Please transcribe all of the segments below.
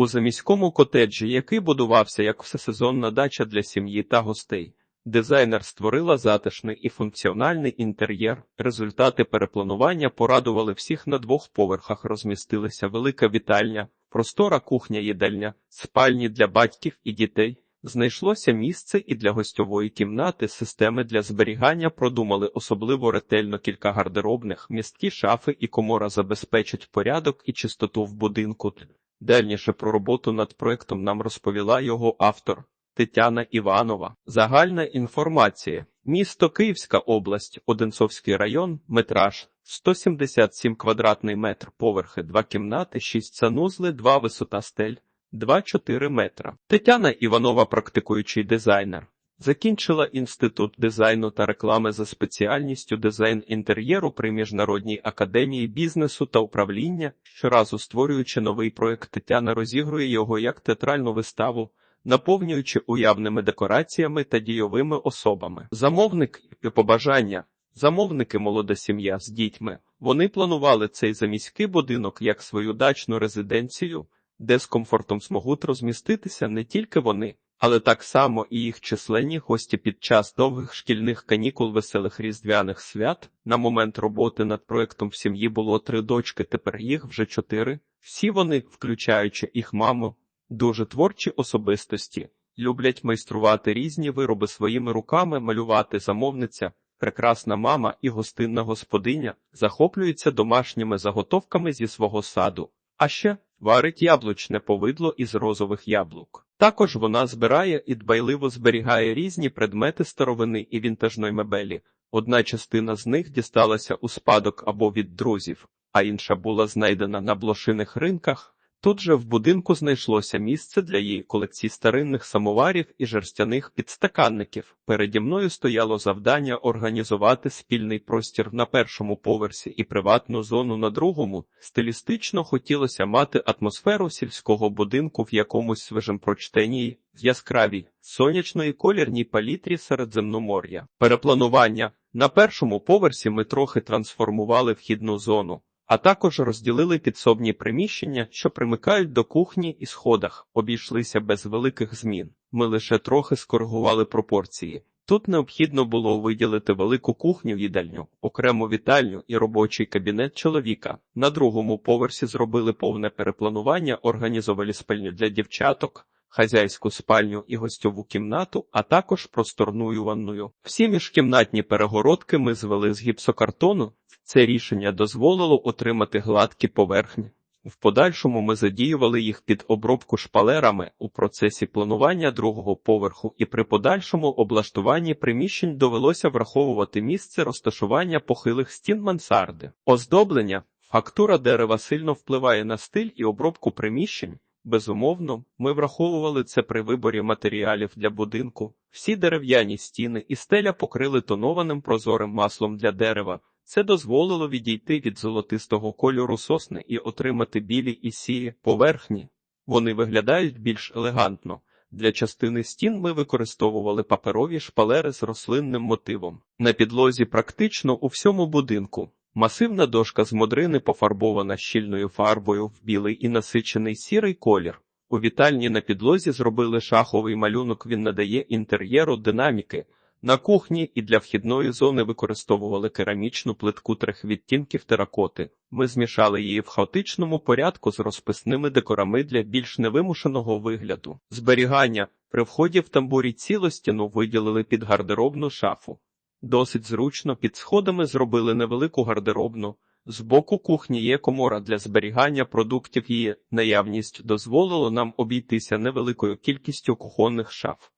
У заміському котеджі, який будувався як всесезонна дача для сім'ї та гостей, дизайнер створила затишний і функціональний інтер'єр. Результати перепланування порадували всіх на двох поверхах. Розмістилася велика вітальня, простора кухня-їдальня, спальні для батьків і дітей. Знайшлося місце і для гостьової кімнати, системи для зберігання продумали особливо ретельно кілька гардеробних, місткі шафи і комора забезпечать порядок і чистоту в будинку. Дальніше про роботу над проектом нам розповіла його автор Тетяна Іванова. Загальна інформація. Місто Київська область, Одинцовський район, метраж 177 квадратний метр, поверхи, 2 кімнати, 6 санузли, 2 висота стель, 2-4 метра. Тетяна Іванова, практикуючий дизайнер. Закінчила інститут дизайну та реклами за спеціальністю дизайн інтер'єру при Міжнародній академії бізнесу та управління. Щоразу створюючи новий проект, Тетяна розігрує його як театральну виставу, наповнюючи уявними декораціями та дійовими особами. Замовник і побажання. Замовники молода сім'я з дітьми. Вони планували цей заміський будинок як свою дачну резиденцію, де з комфортом зможуть розміститися не тільки вони, але так само і їх численні гості під час довгих шкільних канікул веселих різдвяних свят. На момент роботи над проектом в сім'ї було три дочки, тепер їх вже чотири. Всі вони, включаючи їх маму, дуже творчі особистості, люблять майструвати різні вироби своїми руками, малювати замовниця. Прекрасна мама і гостинна господиня захоплюються домашніми заготовками зі свого саду, а ще варить яблучне повидло із розових яблук. Також вона збирає і дбайливо зберігає різні предмети старовини і вінтажної мебелі. Одна частина з них дісталася у спадок або від друзів, а інша була знайдена на блошиних ринках. Тут же в будинку знайшлося місце для її колекції старинних самоварів і жерстяних підстаканників. Переді мною стояло завдання організувати спільний простір на першому поверсі і приватну зону на другому. Стилістично хотілося мати атмосферу сільського будинку в якомусь свіжим прочтенні, яскравій, сонячної колірній палітрі Середземномор'я. Перепланування на першому поверсі ми трохи трансформували вхідну зону а також розділили підсобні приміщення, що примикають до кухні і сходах, обійшлися без великих змін. Ми лише трохи скоригували пропорції. Тут необхідно було виділити велику кухню їдальню, окрему вітальню і робочий кабінет чоловіка. На другому поверсі зробили повне перепланування, організували спальню для дівчаток, хазяйську спальню і гостьову кімнату, а також просторною ванною. Всі міжкімнатні перегородки ми звели з гіпсокартону. Це рішення дозволило отримати гладкі поверхні. В подальшому ми задіювали їх під обробку шпалерами у процесі планування другого поверху, і при подальшому облаштуванні приміщень довелося враховувати місце розташування похилих стін мансарди. Оздоблення, фактура дерева сильно впливає на стиль і обробку приміщень. Безумовно, ми враховували це при виборі матеріалів для будинку. Всі дерев'яні стіни і стеля покрили тонованим прозорим маслом для дерева. Це дозволило відійти від золотистого кольору сосни і отримати білі і сірі поверхні. Вони виглядають більш елегантно. Для частини стін ми використовували паперові шпалери з рослинним мотивом. На підлозі практично у всьому будинку. Масивна дошка з модрини пофарбована щільною фарбою в білий і насичений сірий колір. У вітальні на підлозі зробили шаховий малюнок. Він надає інтер'єру динаміки. На кухні і для вхідної зони використовували керамічну плитку трьох відтінків теракоти. Ми змішали її в хаотичному порядку з розписними декорами для більш невимушеного вигляду. Зберігання при вході в тамбурі цілу стіну виділили під гардеробну шафу. Досить зручно під сходами зробили невелику гардеробну. З боку кухні є комора для зберігання продуктів. Її наявність дозволило нам обійтися невеликою кількістю кухонних шаф.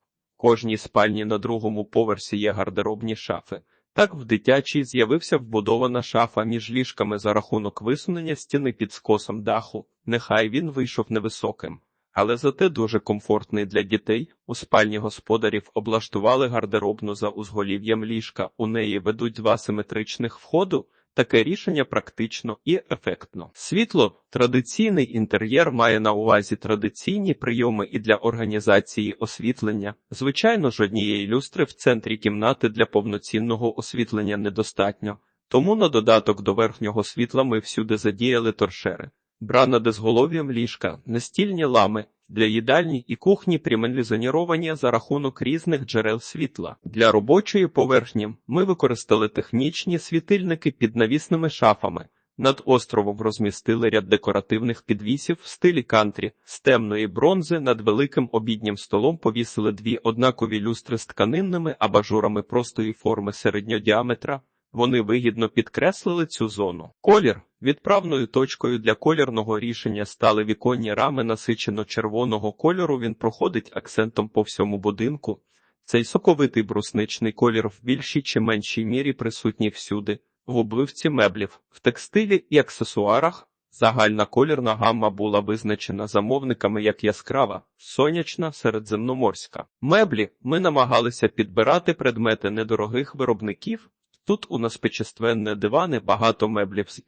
Кожній спальні на другому поверсі є гардеробні шафи. Так в дитячій з'явився вбудована шафа між ліжками за рахунок висунення стіни під скосом даху. Нехай він вийшов невисоким, але зате дуже комфортний для дітей. У спальні господарів облаштували гардеробну за узголів'ям ліжка. У неї ведуть два симетричних входу. Таке рішення практично і ефектно. Світло, традиційний інтер'єр має на увазі традиційні прийоми і для організації освітлення. Звичайно ж, однієї люстри в центрі кімнати для повноцінного освітлення недостатньо, тому на додаток до верхнього світла ми всюди задіяли торшери. бра над ізголов'ям ліжка, настільні лами. Для їдальні і кухні примелізоніровані за рахунок різних джерел світла. Для робочої поверхні ми використали технічні світильники під навісними шафами. Над островом розмістили ряд декоративних підвісів в стилі кантрі з темної бронзи. Над великим обіднім столом повісили дві однакові люстри з тканинними абажурами простої форми середньодіаметра. Вони вигідно підкреслили цю зону. Колір відправною точкою для колірного рішення стали віконні рами насичено червоного кольору. Він проходить акцентом по всьому будинку. Цей соковитий брусничний колір в більшій чи меншій мірі присутній всюди в обливці меблів, в текстилі і аксесуарах. Загальна колірна гамма була визначена замовниками як яскрава, сонячна, середземноморська. Меблі ми намагалися підбирати предмети недорогих виробників. Тут у нас печественне дивани, багато меблів з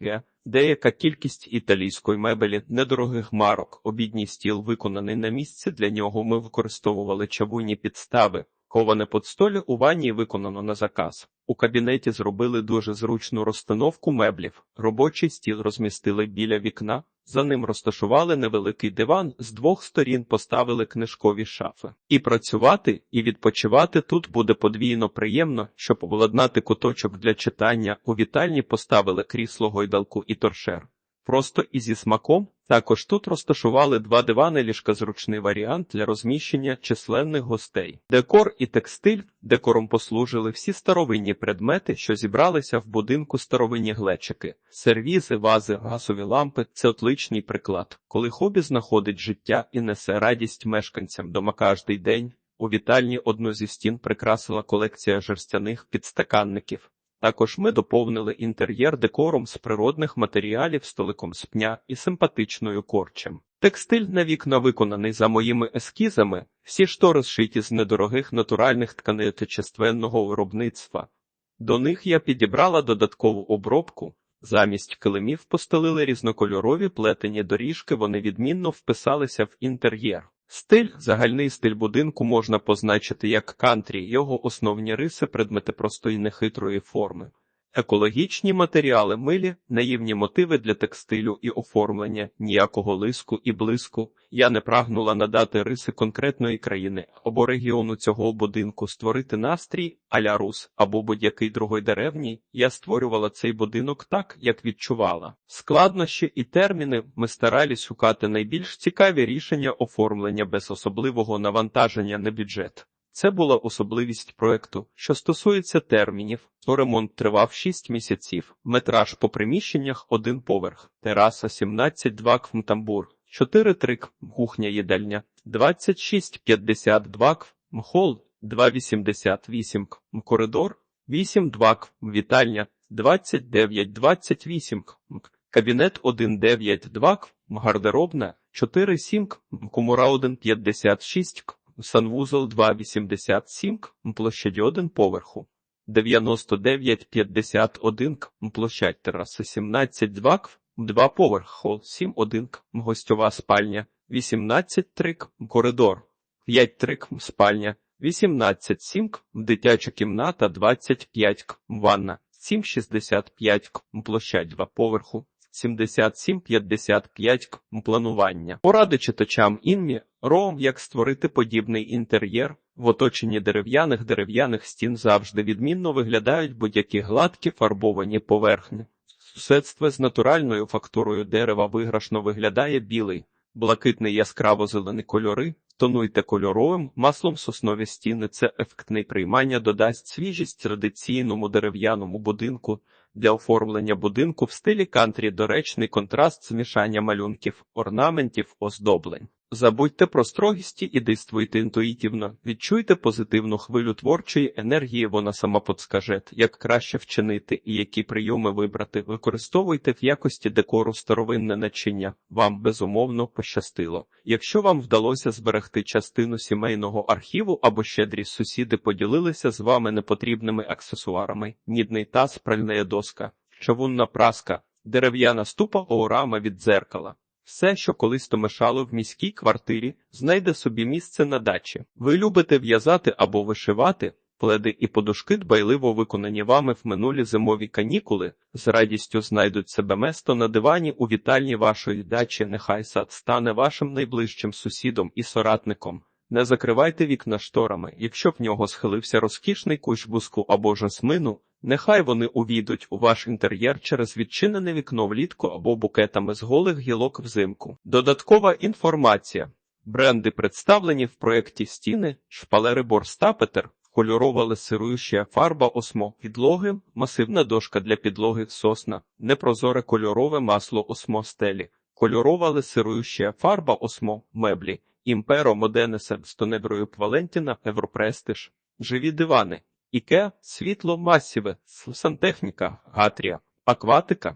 деяка кількість італійської мебелі, недорогих марок, обідній стіл виконаний на місці. Для нього ми використовували чавуйні підстави. Коване подстолі у ванні виконано на заказ. У кабінеті зробили дуже зручну розстановку меблів. Робочий стіл розмістили біля вікна. За ним розташували невеликий диван, з двох сторін поставили книжкові шафи. І працювати, і відпочивати тут буде подвійно приємно, щоб обладнати куточок для читання. У вітальні поставили крісло гойдалку і торшер. Просто і зі смаком. Також тут розташували два дивани ліжка зручний варіант для розміщення численних гостей. Декор і текстиль декором послужили всі старовинні предмети, що зібралися в будинку старовинні глечики, сервізи, вази, газові лампи це отличний приклад, коли хобі знаходить життя і несе радість мешканцям дома кожний день. У вітальні одну зі стін прикрасила колекція жерстяних підстаканників. Також ми доповнили інтер'єр декором з природних матеріалів, столиком з пня і симпатичною корчем. Текстиль на вікна виконаний за моїми ескізами, всі штори зшиті з недорогих натуральних тканин отечественного виробництва. До них я підібрала додаткову обробку. Замість килимів постелили різнокольорові плетені доріжки, вони відмінно вписалися в інтер'єр. Стиль, загальний стиль будинку можна позначити як кантрі, його основні риси, предмети простої нехитрої форми. Екологічні матеріали милі, наївні мотиви для текстилю і оформлення, ніякого лиску і блиску. Я не прагнула надати риси конкретної країни або регіону цього будинку, створити настрій аля рус або будь-який другий деревній. Я створювала цей будинок так, як відчувала. Складнощі і терміни ми старались шукати найбільш цікаві рішення оформлення без особливого навантаження на бюджет. Це була особливість проекту, що стосується термінів, то ремонт тривав 6 місяців, метраж по приміщеннях один поверх, тераса 17-2 км тамбур, 4 трик, кухня їдальня, 26-52 км, хол 2,88 км, коридор. 8-2 км, вітальня. 29-28 км, кабінет. 1,92 км, гардеробна. 4,7 км, комура 1,56 км, санвузол 2,87 км, площадь 1 поверху, 99,51 км, площадь тераси. 17,2 км, 2 поверх, хол 7,1 км, гостьова спальня. 18,3 км, коридор. 5,3 км, спальня. 18,7 км, дитяча кімната. 25 км, ванна. 7,65 км, площадь 2 поверху, 77-55 км планування. Поради читачам інмі Ром, як створити подібний інтер'єр в оточенні дерев'яних дерев'яних стін завжди відмінно виглядають будь-які гладкі фарбовані поверхні. Сусідство з натуральною фактурою дерева виграшно виглядає білий, блакитний яскраво-зелені кольори. Тонуйте кольоровим маслом соснові стіни. Це ефектне приймання додасть свіжість традиційному дерев'яному будинку. Для оформлення будинку в стилі кантрі доречний контраст змішання малюнків, орнаментів, оздоблень. Забудьте про строгісті і действуйте інтуїтивно, відчуйте позитивну хвилю творчої енергії, вона сама подскаже, як краще вчинити і які прийоми вибрати. Використовуйте в якості декору старовинне начиння. Вам безумовно пощастило. Якщо вам вдалося зберегти частину сімейного архіву або щедрі сусіди поділилися з вами непотрібними аксесуарами, нідний таз, пральна доска, чавунна праска, дерев'яна ступа оорама від дзеркала. Все, що колись то мешало в міській квартирі, знайде собі місце на дачі. Ви любите в'язати або вишивати, Пледи і подушки дбайливо виконані вами в минулі зимові канікули, з радістю знайдуть себе место на дивані у вітальні вашої дачі. Нехай сад стане вашим найближчим сусідом і соратником. Не закривайте вікна шторами, якщо в нього схилився розкішний кущ буску або жасмину, нехай вони увійдуть у ваш інтер'єр через відчинене вікно влітку або букетами з голих гілок взимку. Додаткова інформація. Бренди представлені в проєкті стіни, шпалери Борстапетер, кольорова лесируюча фарба осмо, підлоги, масивна дошка для підлоги сосна, непрозоре кольорове масло осмо стелі, кольорова лесируюча фарба осмо, меблі, імперо Моденесе з тонеброю Валентіна, Европрестиж, живі дивани, Іке, світло масіве, сантехніка, Гатрія, акватика,